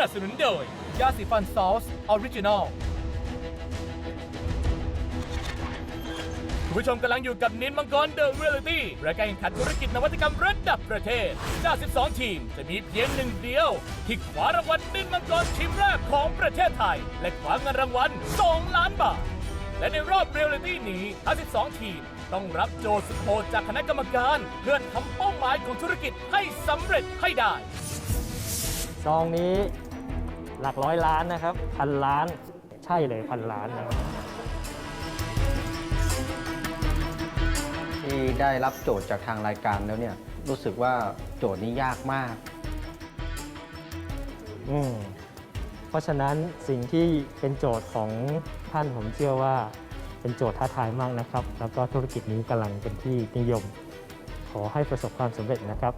นับสนุนโดย ยาสีฟันซอสออริจินอลคุณผู้ชมกำลังอยู่กับนินมังกรเดอะเรียลิตี้รายการแข่งขันธุรกิจนวัตกรรมระดับประเทศ จาก 12 ทีม จะมีเพียงหนึ่งเดียว ที่คว้ารางวัลนินมังกรทีมแรกของประเทศไทย และคว้าเงินรางวัล 2 ล้านบาท และในรอบเรียลิตี้นี้ทั้ง12 ทีม ต้องรับโจทย์สุดโหดจากคณะกรรมการ เพื่อทำเป้าหมายของธุรกิจให้สำเร็จให้ได้ ซองนี้ หลักร้อยล้านนะครับพันล้านใช่เลยพันล้านนะครับที่ได้รับโจทย์จากทางรายการแล้วเนี่ยรู้สึกว่าโจทย์นี้ยากมาก อืมเพราะฉะนั้นสิ่งที่เป็นโจทย์ของท่านผมเชื่อว่าเป็นโจทย์ท้าทายมากนะครับ แล้วก็ธุรกิจนี้กำลังเป็นที่นิยม ขอให้ประสบความสำเร็จนะครับ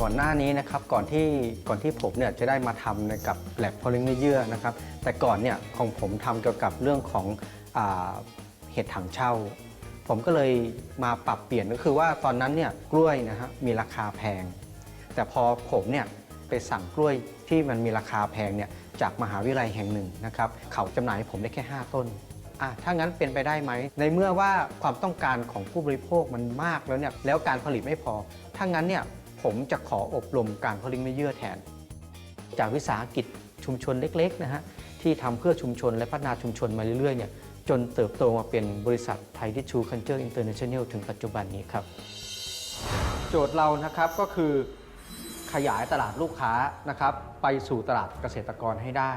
ก่อนหน้านี้นะครับก่อนที่ก่อนที่ผมเนี่ยจะได้มาทำกับแลบพอลิงเยื่อนะครับแต่ก่อนเนี่ยของผมทำเกี่ยวกับเรื่องของอเห็ดถังเช่า ผมก็เลยมาปรับเปลี่ยนก็คือว่าตอนนั้นเนี่ยกล้วยนะฮะมีราคาแพง แต่พอผมเนี่ยไปสั่งกล้วยที่มันมีราคาแพงเนี่ยจากมหาวิทยาลัยแห่งหนึ่งนะครับเขาจำหน่ายให้ผมได้แค่ 5 ต้นอะถ้างั้นเป็นไปได้ไหม ในเมื่อว่าความต้องการของผู้บริโภคมันมากแล้วเนี่ยแล้วการผลิตไม่พอ ถ้างั้นเนี่ย ผมจะขออบรมการผลิตไม่เยื่อแทน จากวิสาหกิจชุมชนเล็กๆนะฮะที่ทำเพื่อชุมชนและพัฒนาชุมชนมาเรื่อยๆเนี่ยจนเติบโตมาเป็นบริษัทไทยทิชูคันเจอร์อินเตอร์เนชั่นแนลถึงปัจจุบันนี้ครับ โจทย์เรานะครับก็คือขยายตลาดลูกค้านะครับไปสู่ตลาดเกษตรกรให้ได้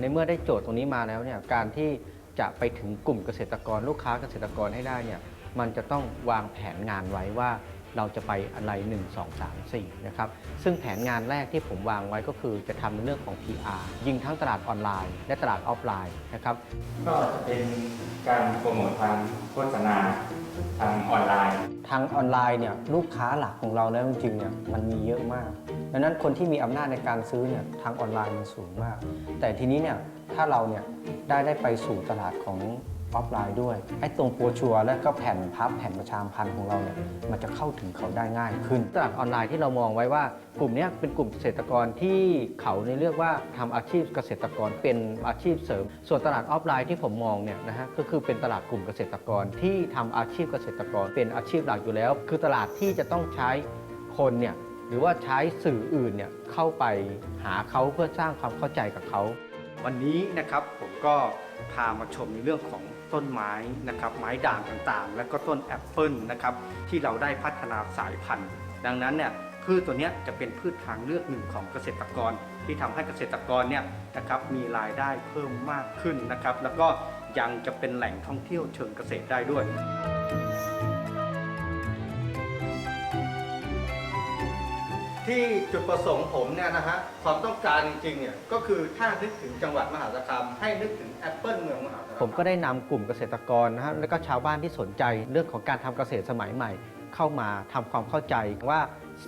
ในเมื่อได้โจทย์ตรงนี้มาแล้วเนี่ยการที่จะไปถึงกลุ่มเกษตรกรลูกค้าเกษตรกรให้ได้เนี่ยมันจะต้องวางแผนงานไว้ว่า เราจะไปอะไร 1 2 3 4 นะครับ ซึ่งแผนงานแรกที่ผมวางไว้ก็คือจะทำในเรื่องของ PR ยิงทั้งตลาดออนไลน์ และตลาดออฟไลน์นะครับ ก็จะเป็นการโปรโมททางโฆษณาทางออนไลน์ ทางออนไลน์เนี่ยลูกค้าหลักของเราแล้วจริงๆเนี่ยมันมีเยอะมากดังนั้นคนที่มีอำนาจในการซื้อเนี่ยทางออนไลน์มันสูงมาก แต่ทีนี้เนี่ยถ้าเราเนี่ยได้ได้ไปสู่ตลาดของ ออฟไลน์ด้วยไอ้ตรงโปรชัวร์และก็แผ่นพับแผ่นประชามพันธ์ของเราเนี่ยมันจะเข้าถึงเขาได้ง่ายขึ้น ตลาดออนไลน์ที่เรามองไว้ว่ากลุ่มนี้เป็นกลุ่มเกษตรกรที่เขาในเรียกว่าทำอาชีพเกษตรกรเป็นอาชีพเสริม ส่วนตลาดออฟไลน์ที่ผมมองเนี่ยนะฮะก็คือเป็นตลาดกลุ่มเกษตรกรที่ทำอาชีพเกษตรกรเป็นอาชีพหลักอยู่แล้ว คือตลาดที่จะต้องใช้คนเนี่ยหรือว่าใช้สื่ออื่นเนี่ยเข้าไปหาเขาเพื่อสร้างความเข้าใจกับเขา วันนี้นะครับผมก็พามาชมในเรื่องของ ต้นไม้นะครับไม้ด่างต่างๆ แล้วก็ต้นแอปเปิลนะครับที่เราได้พัฒนาสายพันธุ์ ดังนั้นเนี่ยพืชตัวนี้จะเป็นพืชทางเลือกหนึ่งของเกษตรกร ที่ทำให้เกษตรกรเนี่ยนะครับมีรายได้เพิ่มมากขึ้นนะครับ แล้วก็ยังจะเป็นแหล่งท่องเที่ยวเชิงเกษตรได้ด้วย ที่จุดประสงค์ผมเนี่ยนะฮะความต้องการจริงๆเนี่ยก็คือถ้านึกถึงจังหวัดมหาสารคามให้นึกถึงแอปเปิลเมืองมหาสารคามผมก็ได้นำกลุ่มเกษตรกรนะฮะแล้วก็ชาวบ้านที่สนใจเรื่องของการทำเกษตรสมัยใหม่ เข้ามาทำความเข้าใจว่า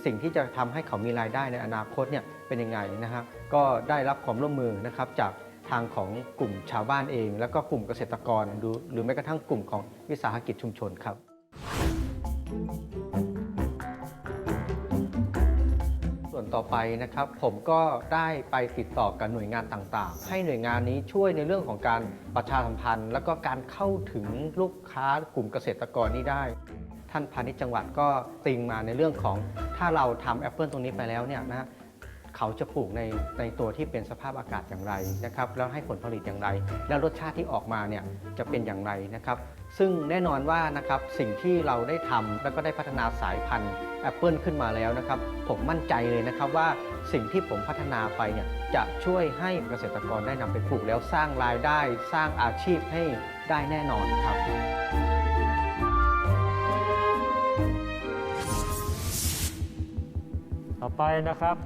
สิ่งที่จะทำให้เขามีรายได้ในอนาคตเนี่ยเป็นยังไงนะฮะก็ได้รับความร่วมมือนะครับจากทางของกลุ่มชาวบ้านเอง แล้วก็กลุ่มเกษตรกรหรือหรือแม้กระทั่งกลุ่มของวิสาหกิจชุมชนครับ ต่อไปนะครับ ผมก็ได้ไปติดต่อกับหน่วยงานต่างๆ ให้หน่วยงานนี้ช่วยในเรื่องของการประชาสัมพันธ์ แล้วก็การเข้าถึงลูกค้ากลุ่มเกษตรกรนี้ได้ ท่านพาณิชย์จังหวัดก็ติงมาในเรื่องของถ้าเราทำแอปเปิลตรงนี้ไปแล้วเนี่ยนะ เขาจะปลูกในในตัวที่เป็นสภาพอากาศอย่างไรนะครับแล้วให้ผลผลิตอย่างไร แล้วรสชาติที่ออกมาเนี่ยจะเป็นอย่างไรนะครับ ซึ่งแน่นอนว่านะครับสิ่งที่เราได้ทำแล้วก็ได้พัฒนาสายพันธุ์แอปเปิลขึ้นมาแล้วนะครับผมมั่นใจเลยนะครับว่าสิ่งที่ผมพัฒนาไปเนี่ยจะช่วยให้เกษตรกรได้นำไปปลูกแล้วสร้างรายได้สร้างอาชีพให้ได้แน่นอนครับต่อไปนะครับ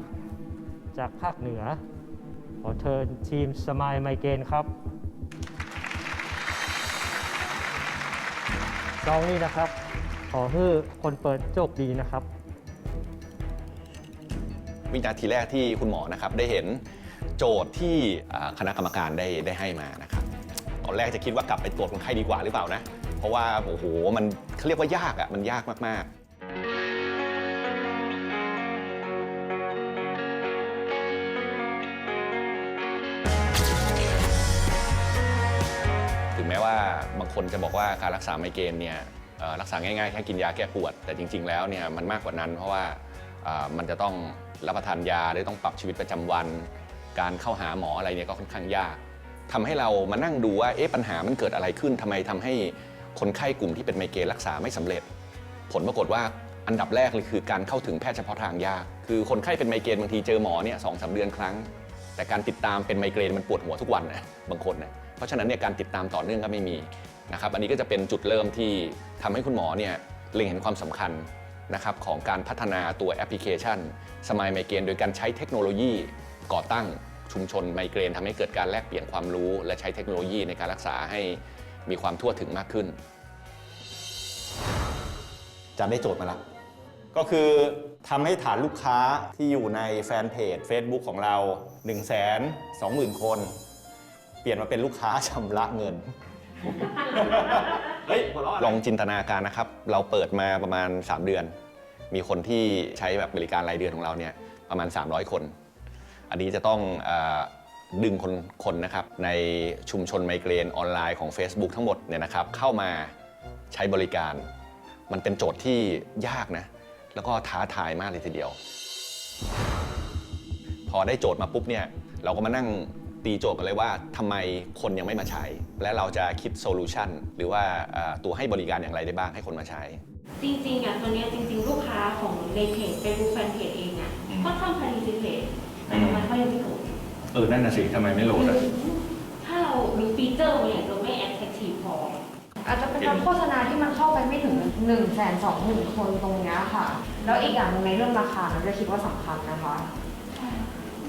จากภาคเหนือ ขอเชิญทีมสมายไมเกนครับซองนี้นะครับ ขอให้คนเปิดโชคดีนะครับ วินาทีแรกที่คุณหมอนะครับได้เห็นโจทย์ที่อ่าคณะกรรมการได้ได้ให้มานะครับตอนแรกจะคิดว่ากลับไปตรวจคนไข้ดีกว่าหรือเปล่านะ เพราะว่าโอ้โหมันเขาเรียกว่ายากอะ่ะมันยากมาก ว่าบางคนจะบอกว่าการรักษาไมเกรนเนี่ยรักษาง่ายๆแค่กินยาแก้ปวด แต่จริง ๆ แล้วเนี่ยมันมากกว่านั้น เพราะว่ามันจะต้องรับประทานยาได้ต้องปรับชีวิตประจำวัน การเข้าหาหมออะไรเนี่ยก็ค่อนข้างยากทำให้เรามานั่งดูว่าเอ๊ะปัญหามันเกิดอะไรขึ้นทำไมทำให้คนไข้กลุ่มที่เป็นไมเกรนรักษาไม่สำเร็จ ผลปรากฏว่าอันดับแรกเลยคือการเข้าถึงแพทย์เฉพาะทางยากคือคนไข้เป็นไมเกรนบางทีเจอหมอเนี่ยสองสามเดือนครั้ง แต่การติดตามเป็นไมเกรนมันปวดหัวทุกวันนะบางคนนะ เพราะฉะนั้นเนี่ยการติดตามต่อเนื่องก็ไม่มีนะครับอันนี้ก็จะเป็นจุดเริ่มที่ทำให้คุณหมอเนี่ยเล็งเห็นความสำคัญนะครับของการพัฒนาตัวแอปพลิเคชันสมายไมเกรนโดยการใช้เทคโนโลยีก่อตั้งชุมชนไมเกรนทำให้เกิดการแลกเปลี่ยนความรู้ และใช้เทคโนโลยีในการรักษาให้มีความทั่วถึงมากขึ้นจะได้โจทย์มาแล้วก็คือทำให้ฐานลูกค้าที่อยู่ในแฟนเพจ Facebook ของเรา 1 2 0 0 0 0 คน เปลี่ยนมาเป็นลูกค้าชำระเงิน เฮ้ยหัวเราะอะไรลองจินตนาการนะครับ เราเปิดมาประมาณ 3 เดือน มีคนที่ใช้แบบบริการรายเดือนของเราเนี่ยประมาณ 300 คน อันนี้จะต้องเออดึงคนคนนะครับในชุมชนไมเกรนออนไลน์ของ Facebook ทั้งหมดเนี่ยนะครับเข้ามาใช้บริการ มันเป็นโจทย์ที่ยากนะ แล้วก็ท้าทายมากเลยทีเดียว พอได้โจทย์มาปุ๊บเนี่ยเราก็มานั่ง ตีโจทย์กันเลยว่าทำไมคนยังไม่มาใช้ และเราจะคิดโซลูชันหรือว่าเอ่อตัวให้บริการอย่างไรได้บ้างให้คนมาใช้ จริงๆอะตอนเนี้ยจริงๆ ลูกค้าของในเพจ Facebook แฟนเพจเองอะค่อนข้างพาริซิเพตแต่ทำไมเขายังไม่โหลดเออ นั่นน่ะสิทำไมไม่โหลดถ้าเราดูฟีเจอร์มันอาจจะไม่แอคทีฟพอ อาจจะเป็นการโฆษณาที่มันเข้าไปไม่ถึง1นึ่งแสนสองหมื่นคนตรงเนี้ยค่ะ แล้วอีกอย่างหนึ่งในเรื่องราคาเราจะคิดว่าสำคัญนะคะ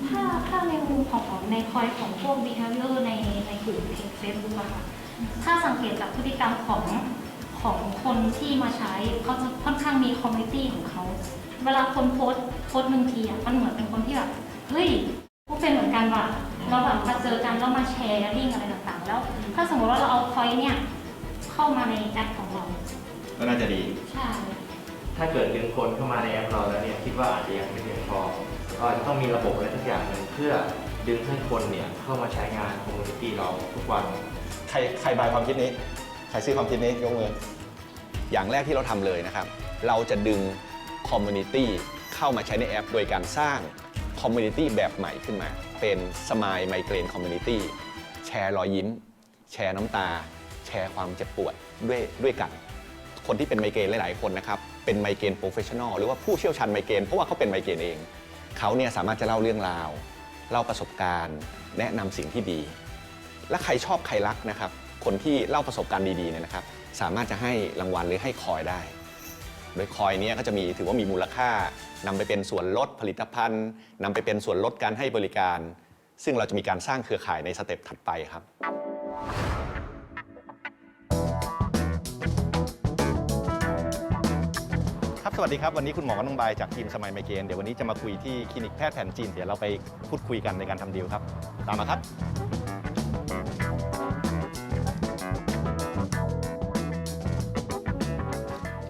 ถ้าถ้าในมุมของในคอยของพวก behavior ในในกลุ่มเพจ Facebook อะค่ะ ถ้าสังเกตจากพฤติกรรมของของคนที่มาใช้เขาจะค่อนข้างมีคอมมูนิตี้ของเขา เวลาคนโพสต์โพสต์หนึ่งทีอะมันเหมือนเป็นคนที่แบบเฮ้ยพวกเป็นเหมือนกันว่ะเราแบบมาเจอกันแล้วมาแชร์ลิงก์อะไรต่างๆ แล้ว ถ้าสมมติว่าเราเอาคอยเนี่ยเข้ามาในแอปของเรา ก็น่าจะดี ใช่ ถ้าเกิดดึงคนเข้ามาในแอปเราแล้วเนี่ยคิดว่าอาจจะยังไม่เพียงพอ ก็จะต้องมีระบบอะไรสักอย่างหนึ่งเพื่อดึงให้คนเนี่ยเข้ามาใช้งานคอมมูนิตี้เราทุกวัน ใครใครบายความคิดนี้ ใครซื้อความคิดนี้ยกมือ อย่างแรกที่เราทำเลยนะครับ เราจะดึงคอมมูนิตี้เข้ามาใช้ในแอป โดยการสร้างคอมมูนิตี้แบบใหม่ขึ้นมา เป็นสมายไมเกรนคอมมูนิตี้แชร์รอยยิ้ม แชร์น้ำตา แชร์ความเจ็บปวดด้วยด้วยกัน คนที่เป็นไมเกรนหลาย ๆ คนนะครับ เป็นไมเกรนโปรเฟชชั่นอลหรือว่าผู้เชี่ยวชาญไมเกรนเพราะว่าเขาเป็นไมเกรนเอง เขาเนี่ยสามารถจะเล่าเรื่องราว เล่าประสบการณ์ แนะนำสิ่งที่ดี และใครชอบใครรักนะครับ คนที่เล่าประสบการณ์ดีๆเนี่ยนะครับ สามารถจะให้รางวัลหรือให้คอยได้ โดยคอยเนี้ยก็จะมีถือว่ามีมูลค่านำไปเป็นส่วนลดผลิตภัณฑ์นำไปเป็นส่วนลดการให้บริการ ซึ่งเราจะมีการสร้างเครือข่ายในสเต็ปถัดไปครับ ครับสวัสดีครับวันนี้คุณหมอน้องบายจากทีมสมัยไมเกรนเดี๋ยววันนี้จะมาคุยที่คลินิกแพทย์แผนจีนเดี๋ยวเราไปพูดคุยกันในการทำดีลครับ ตามมาครับ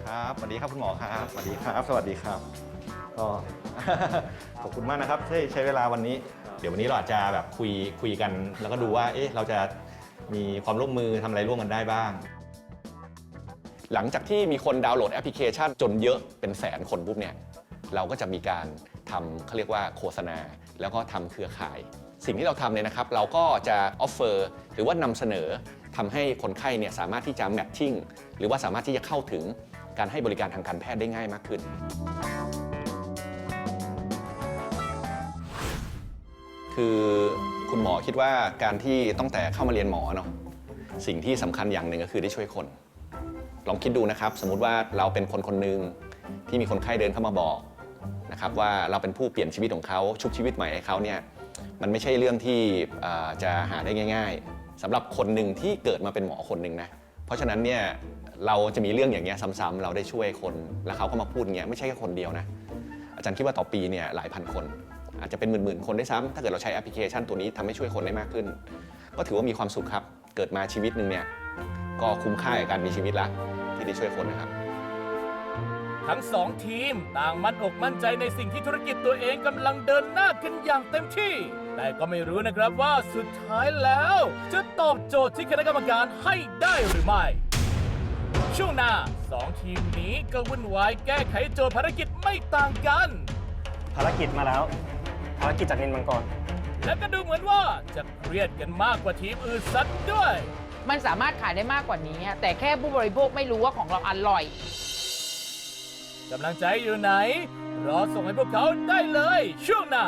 ครับสวัสดีครับคุณหมอครับสวัสดีครับ สวัสดีครับก็ ขอบคุณมากนะครับที่ใช้เวลาวันนี้ เดี๋ยววันนี้เราอาจจะแบบคุยคุยกัน แล้วก็ดูว่าเอ๊ะเราจะมีความร่วมมือทำอะไรร่วมกันได้บ้าง หลังจากที่มีคนดาวน์โหลดแอปพลิเคชันจนเยอะเป็นแสนคนปุ๊บเนี่ยเราก็จะมีการทำเขาเรียกว่าโฆษณา แล้วก็ทำเครือข่าย สิ่งที่เราทำเนี่ยนะครับ เราก็จะออฟเฟอร์หรือว่านำเสนอทำให้คนไข้เนี่ยสามารถที่จะแมทชิ่งหรือว่าสามารถที่จะเข้าถึงการให้บริการทางการแพทย์ได้ง่ายมากขึ้น คือคุณหมอคิดว่าการที่ตั้งแต่เข้ามาเรียนหมอเนาะสิ่งที่สำคัญอย่างหนึ่งก็คือได้ช่วยคน ลองคิดดูนะครับ สมมุติว่าเราเป็นคนคนหนึ่งที่มีคนไข้เดินเข้ามาบอกนะครับว่าเราเป็นผู้เปลี่ยนชีวิตของเขาชุบชีวิตใหม่ให้เขาเนี่ยมันไม่ใช่เรื่องที่จะหาได้ง่าย ๆสำหรับคนหนึ่งที่เกิดมาเป็นหมอคนหนึ่งนะเพราะฉะนั้นเนี่ยเราจะมีเรื่องอย่างเงี้ยซ้ำๆเราได้ช่วยคนแล้วเขาก็มาพูดเงี้ยไม่ใช่แค่คนเดียวนะอาจารย์คิดว่าต่อปีเนี่ยหลายพันคน อาจจะเป็นหมื่นๆคนได้ซ้ำถ้าเกิดเราใช้แอปพลิเคชันตัวนี้ทำให้ช่วยคนได้มากขึ้น ก็ถือว่ามีความสุขครับเกิดมาชีวิตหนึ่งเนี่ย ก็คุ้มค่ากับการมีชีวิตละที่ได้ช่วยคนนะครับ ทั้งสองทีมต่างมั่นอกมั่นใจในสิ่งที่ธุรกิจตัวเองกำลังเดินหน้ากันอย่างเต็มที่ แต่ก็ไม่รู้นะครับว่าสุดท้ายแล้ว จะตอบโจทย์ที่คณะกรรมการให้ได้หรือไม่ ช่วงหน้าสองทีมนี้ก็วุ่นวายแก้ไขโจทย์ภารกิจไม่ต่างกัน ภารกิจมาแล้ว ภารกิจจากนินมังกร และก็ดูเหมือนว่าจะเครียดกันมากกว่าทีมอื่นสักด้วย มันสามารถขายได้มากกว่านี้อะแต่แค่ผู้บริโภคไม่รู้ว่าของเราอร่อย กำลังใจอยู่ไหน รอส่งให้พวกเขาได้เลย ช่วงหน้า